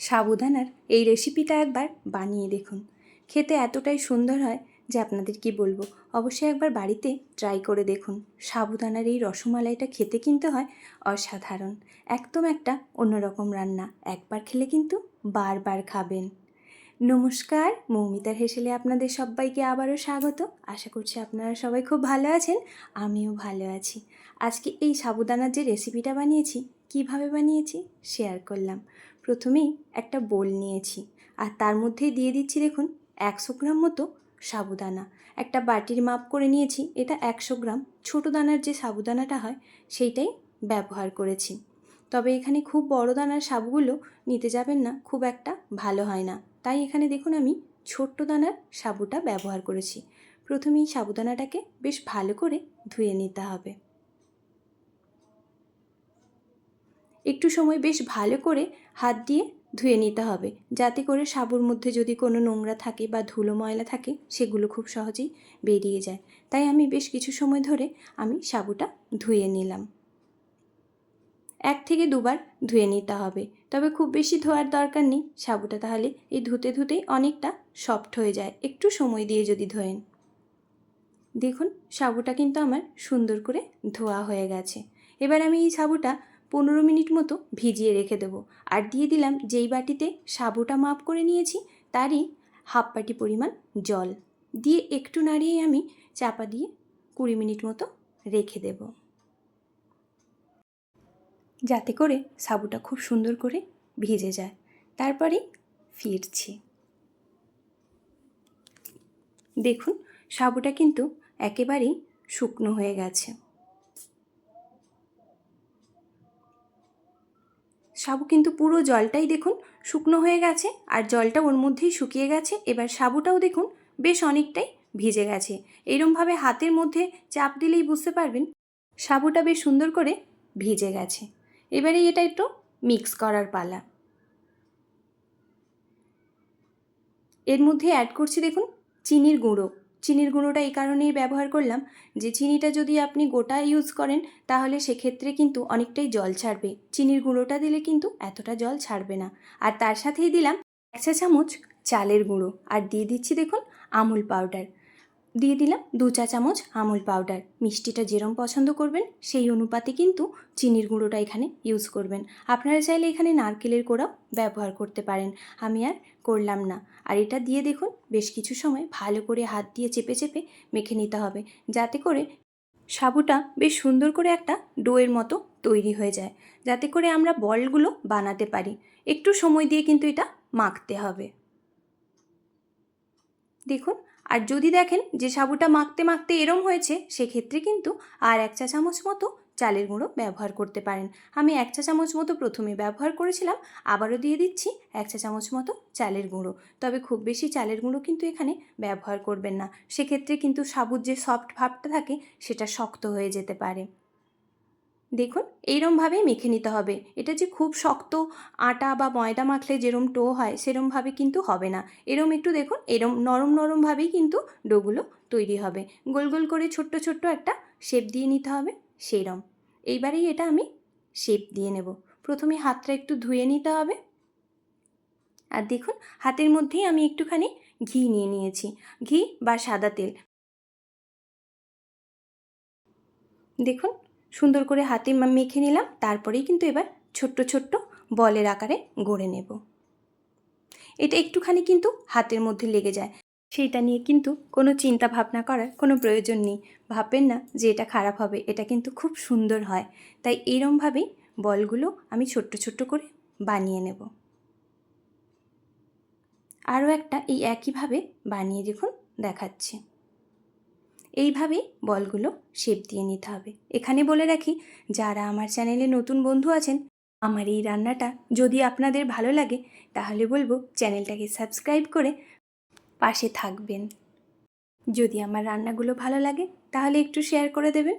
সাবুদানার এই রেসিপিটা একবার বানিয়ে দেখুন। খেতে এতটাই সুন্দর হয় যে আপনাদের কি বলব? অবশ্যই একবার বাড়িতে ট্রাই করে দেখুন। সাবুদানার এই রসমালাইটা খেতে কিন্তু হয় অসাধারণ। একদম একটা অন্যরকম রান্না। একবার খেলে কিন্তু বারবার খাবেন। নমস্কার মৌমিতার হেসেলে আপনাদের সবাইকে আবারও স্বাগত। আশা করছি আপনারা সবাই খুব ভালো আছেন, আমিও ভালো আছি। আজকে এই সাবুদানার যে রেসিপিটা বানিয়েছি, কীভাবে বানিয়েছি শেয়ার করলাম। প্রথমেই একটা বোল নিয়েছি আর তার মধ্যেই দিয়ে দিচ্ছি দেখুন একশো গ্রাম মতো সাবুদানা। একটা বাটির মাপ করে নিয়েছি, এটা একশো গ্রাম। ছোটো দানার যে সাবুদানাটা হয়, সেইটাই ব্যবহার করেছি। তবে এখানে খুব বড় দানার সাবুগুলো নিতে যাবেন না, খুব একটা ভালো হয় না। তাই এখানে দেখুন আমি ছোট্ট দানার সাবুটা ব্যবহার করেছি। প্রথমেই সাবুদানাটাকে বেশ ভালো করে ধুয়ে নিতে হবে। একটু সময় বেশ ভালো করে হাত দিয়ে ধুয়ে নিতে হবে। যাতে করে সাবুর মধ্যে যদি কোনো নোংরা থাকে বা ধুলো ময়লা থাকে, সেগুলো খুব সহজেই বেরিয়ে যায়। তাই আমি বেশ কিছু সময় ধরে আমি সাবুটা ধুয়ে নিলাম। এক থেকে দুবার ধুয়ে নিতে হবে। তবে খুব বেশি ধোয়ার দরকার নেই। সাবুটা তাহলে এই ধুতে ধুতেই অনেকটা সফট হয়ে যায়। একটু সময় দিয়ে যদি ধোয়েন। দেখুন, সাবুটা কিন্তু আমার সুন্দর করে ধোয়া হয়ে গেছে। এবার আমি এই সাবুটা পনেরো মিনিট মতো ভিজিয়ে রেখে দেবো। আর দিয়ে দিলাম যেই বাটিতে সাবুটা মাপ করে নিয়েছি, তারই হাফ বাটি পরিমাণ জল। দিয়ে একটু নাড়িয়ে আমি চাপা দিয়ে কুড়ি মিনিট মতো রেখে দেব। যাতে করে সাবুটা খুব সুন্দর করে ভিজে যায়। তারপরে ফিরছি। দেখুন, সাবুটা কিন্তু একেবারেই শুকনো হয়ে গেছে। সাবু কিন্তু পুরো জলটাই দেখুন শুকনো হয়ে গেছে আর জলটা ওর মধ্যেই শুকিয়ে গেছে। এবার সাবুটাও দেখুন বেশ অনেকটাই ভিজে গেছে। এরমভাবে হাতের মধ্যে চাপ দিলেই বুঝতে পারবেন সাবুটা বেশ সুন্দর করে ভিজে গেছে। এবারে এটা একটু মিক্স করার পালা। এর মধ্যে অ্যাড করছি দেখুন চিনির গুঁড়ো। চিনির গুঁড়োটা এই কারণেই ব্যবহার করলাম, যে চিনিটা যদি আপনি গোটা ইউজ করেন, তাহলে সেক্ষেত্রে কিন্তু অনেকটাই জল ছাড়বে। চিনির গুঁড়োটা দিলে কিন্তু এতটা জল ছাড়বে না। আর তার সাথেই দিলাম এক চা চামচ চালের গুঁড়ো। আর দিয়ে দিচ্ছি দেখুন আমুল পাউডার দিয়ে দিলাম দু চা চামচ আমুল পাউডার মিষ্টিটা যেরম পছন্দ করবেন, সেই অনুপাতে কিন্তু চিনির গুঁড়োটা এখানে ইউজ করবেন। আপনারা চাইলে এখানে নারকেলের কোড়াও ব্যবহার করতে পারেন। আমি আর করলাম না। আর এটা দিয়ে দেখুন, বেশ কিছু সময় ভালো করে হাত দিয়ে চেপে চেপে মেখে নিতে হবে, যাতে করে সাবুটা বেশ সুন্দর করে একটা ডোয়ের মতো তৈরি হয়ে যায়, যাতে করে আমরা বলগুলো বানাতে পারি। একটু সময় দিয়ে কিন্তু এটা মাখতে হবে। দেখুন, আর যদি দেখেন যে সাবুটা মাখতে মাখতে এরম হয়েছে, সেক্ষেত্রে কিন্তু আর এক চা চামচ মতো চালের গুঁড়ো ব্যবহার করতে পারেন। আমি এক চা চামচ মতো প্রথমে ব্যবহার করেছিলাম, আবারও দিয়ে দিচ্ছি এক চা চামচ মতো চালের গুঁড়ো। তবে খুব বেশি চালের গুঁড়ো কিন্তু এখানে ব্যবহার করবেন না। সেক্ষেত্রে কিন্তু সাবুর যে সফট ভাবটা থাকে, সেটা শক্ত হয়ে যেতে পারে। দেখুন, এইরমভাবেই মেখে নিতে হবে। এটা যে খুব শক্ত আটা বা ময়দা মাখলে যেরম টো হয়, সেরমভাবে কিন্তু হবে না। এরম একটু দেখুন, এরম নরম নরমভাবেই কিন্তু ডোগুলো তৈরি হবে। গোল গোল করে ছোট্ট ছোট্ট একটা শেপ দিয়ে নিতে হবে। সেইরম। এইবারেই এটা আমি শেপ দিয়ে নেব। প্রথমে হাতটা একটু ধুয়ে নিতে হবে। আর দেখুন, হাতের মধ্যেই আমি একটুখানি ঘি নিয়ে নিয়েছি। ঘি বা সাদা তেল। দেখুন, সুন্দর করে হাতে মেখে নিলাম। তারপরেই কিন্তু এবার ছোট্ট ছোট্ট বলের আকারে গড়ে নেব। এটা একটুখানি কিন্তু হাতের মধ্যে লেগে যায়। সেইটা নিয়ে কিন্তু কোনো চিন্তা ভাবনা করার কোনো প্রয়োজন নেই। ভাববেন না যে এটা খারাপ হবে, এটা কিন্তু খুব সুন্দর হয়। তাই এইরমভাবেই বলগুলো আমি ছোট্ট ছোট্ট করে বানিয়ে নেব। আরও একটা এই একইভাবে বানিয়ে দেখুন, দেখাচ্ছি। এইভাবেই বলগুলো শেপ দিয়ে নিতে হবে। এখানে বলে রাখি, যারা আমার চ্যানেলে নতুন বন্ধু আছেন, আমার এই রান্নাটা যদি আপনাদের ভালো লাগে, তাহলে বলব চ্যানেলটাকে সাবস্ক্রাইব করে পাশে থাকবেন। যদি আমার রান্নাগুলো ভালো লাগে, তাহলে একটু শেয়ার করে দেবেন।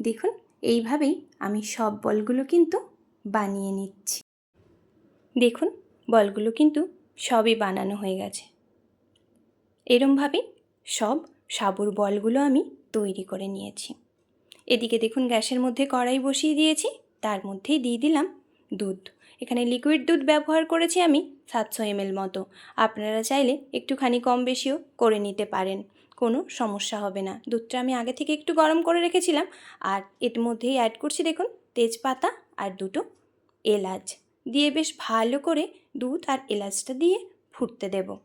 দেখুন, এইভাবেই আমি সব বলগুলো কিন্তু বানিয়ে নিচ্ছি। দেখুন, বলগুলো কিন্তু সবই বানানো হয়ে গেছে। এরমভাবেই সব সাবুর বলগুলো আমি তৈরি করে নিয়েছি। এদিকে দেখুন, গ্যাসের মধ্যে কড়াই বসিয়ে দিয়েছি। তার মধ্যেই দিয়ে দিলাম দুধ। এখানে লিকুইড দুধ ব্যবহার করেছি আমি সাতশো এমএল মতো। আপনারা চাইলে একটুখানি কম বেশিও করে নিতে পারেন। কোনো সমস্যা হবে না। দুধটা আমি আগে থেকে একটু গরম করে রেখেছিলাম। আর এর মধ্যেই অ্যাড করছি দেখুন, তেজপাতা আর দুটো এলাচ। দিয়ে বেশ ভালো করে দুধ আর এলাচটা দিয়ে ফুটতে দেব।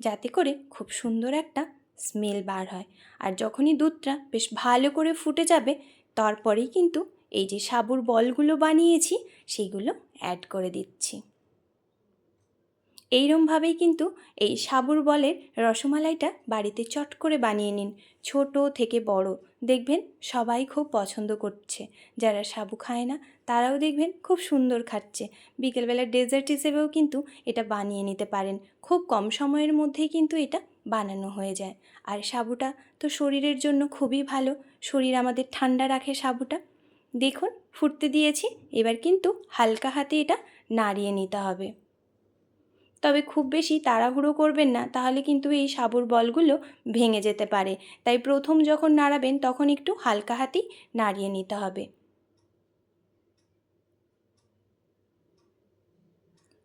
যাতে করে খুব সুন্দর একটা স্মেল বার হয়। আর যখনই দুধটা বেশ ভালো করে ফুটে যাবে, তারপরেই কিন্তু এই যে সাবুর বলগুলো বানিয়েছি সেইগুলো অ্যাড করে দিচ্ছি। এইরমভাবেই কিন্তু এই সাবুর বলের রসমালাইটা বাড়িতে চট করে বানিয়ে নিন, ছোট থেকে বড়। দেখবেন সবাই খুব পছন্দ করছে। যারা সাবু খায় না, তারাও দেখবেন খুব সুন্দর খাচ্ছে। বিকেলবেলা ডেজার্ট হিসেবেও কিন্তু এটা বানিয়ে নিতে পারেন। খুব কম সময়ের মধ্যেই কিন্তু এটা বানানো হয়ে যায়। আর সাবুটা তো শরীরের জন্য খুবই ভালো। শরীর আমাদের ঠান্ডা রাখে সাবুটা। দেখুন, ফুটতে দিয়েছি। এবার কিন্তু হালকা হাতে এটা নাড়িয়ে নিতে হবে। তবে খুব বেশি তাড়াহুড়ো করবেন না, তাহলে কিন্তু এই সাবুর বলগুলো ভেঙে যেতে পারে। তাই প্রথম যখন নাড়াবেন, তখন একটু হালকা হাতেই নাড়িয়ে নিতে হবে।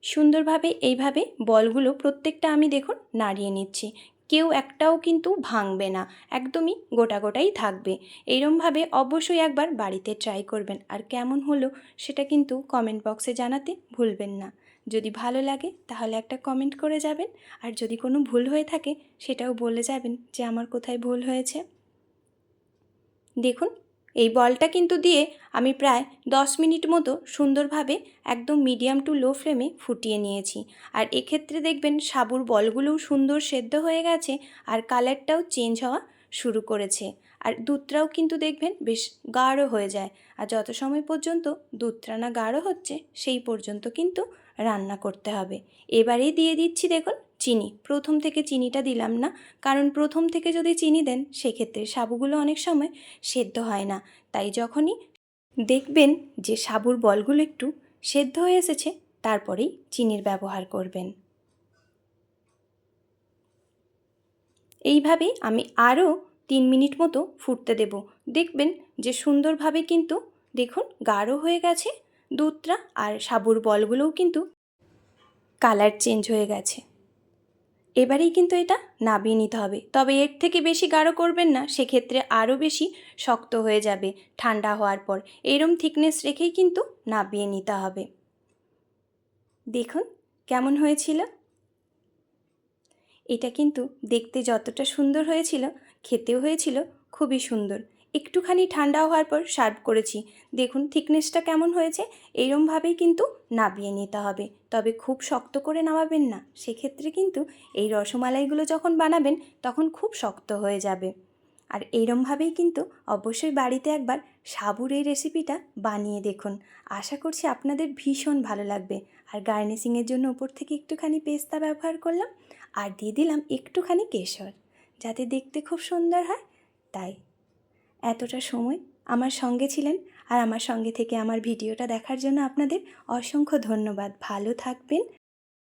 সুন্দরভাবে এইভাবে বলগুলো প্রত্যেকটা আমি দেখুন নাড়িয়ে নিচ্ছি। কেউ একটাও কিন্তু ভাঙবে না, একদমই গোটা গোটাই থাকবে। এইরমভাবে অবশ্যই একবার বাড়িতে ট্রাই করবেন। আর কেমন হলো সেটা কিন্তু কমেন্ট বক্সে জানাতে ভুলবেন না। যদি ভালো লাগে তাহলে একটা কমেন্ট করে যাবেন। আর যদি কোনো ভুল হয়ে থাকে সেটাও বলে যাবেন যে আমার কোথায় ভুল হয়েছে। দেখুন, এই বলটা কিন্তু দিয়ে আমি প্রায় দশ মিনিট মতো সুন্দরভাবে একদম মিডিয়াম টু লো ফ্লেমে ফুটিয়ে নিয়েছি। আর এক্ষেত্রে দেখবেন সাবুর বলগুলোও সুন্দর সেদ্ধ হয়ে গেছে আর কালারটাও চেঞ্জ হওয়া শুরু করেছে। আর দুধটাও কিন্তু দেখবেন বেশ গাঢ় হয়ে যায়। আর যত সময় পর্যন্ত দুধটা না গাঢ় হচ্ছে, সেই পর্যন্ত কিন্তু রান্না করতে হবে। এবারেই দিয়ে দিচ্ছি দেখুন চিনি। প্রথম থেকে চিনিটা দিলাম না, কারণ প্রথম থেকে যদি চিনি দেন সেক্ষেত্রে সাবুগুলো অনেক সময় সেদ্ধ হয় না। তাই যখনই দেখবেন যে সাবুর বলগুলো একটু সেদ্ধ হয়ে এসেছে, তারপরেই চিনির ব্যবহার করবেন। এইভাবে আমি আরও তিন মিনিট মতো ফুটতে দেব। দেখবেন যে সুন্দরভাবে কিন্তু দেখুন গাঢ় হয়ে গেছে দুধটা আর সাবুর বলগুলোও কিন্তু কালার চেঞ্জ হয়ে গেছে। এবারেই কিন্তু এটা নাবিয়ে নিতে হবে। তবে এর থেকে বেশি গাঢ় করবেন না, সেক্ষেত্রে আরও বেশি শক্ত হয়ে যাবে ঠান্ডা হওয়ার পর। এরম থিকনেস রেখেই কিন্তু নাবিয়ে নিতে হবে। দেখুন কেমন হয়েছিল। এটা কিন্তু দেখতে যতটা সুন্দর হয়েছিল, খেতেও হয়েছিল, খুবই সুন্দর। একটুখানি ঠান্ডা হওয়ার পর সার্ভ করেছি। দেখুন থিকনেসটা কেমন হয়েছে এইরমভাবেই কিন্তু নাবিয়ে নিতে হবে। তবে খুব শক্ত করে নামাবেন না, সেক্ষেত্রে কিন্তু এই রসমালাইগুলো যখন বানাবেন তখন খুব শক্ত হয়ে যাবে। আর এইরমভাবেই কিন্তু অবশ্যই বাড়িতে একবার সাবুর এই রেসিপিটা বানিয়ে দেখুন। আশা করছি আপনাদের ভীষণ ভালো লাগবে। আর গার্নিশিংয়ের জন্য ওপর থেকে একটুখানি পেস্তা ব্যবহার করলাম, আর দিয়ে দিলাম একটুখানি কেশর। যাতে দেখতে খুব সুন্দর হয়, তাই এতটা সময় আমার সঙ্গে ছিলেন আর আমার সঙ্গে থেকে আমার ভিডিওটা দেখার জন্য আপনাদের অসংখ্য ধন্যবাদ। ভালো থাকবেন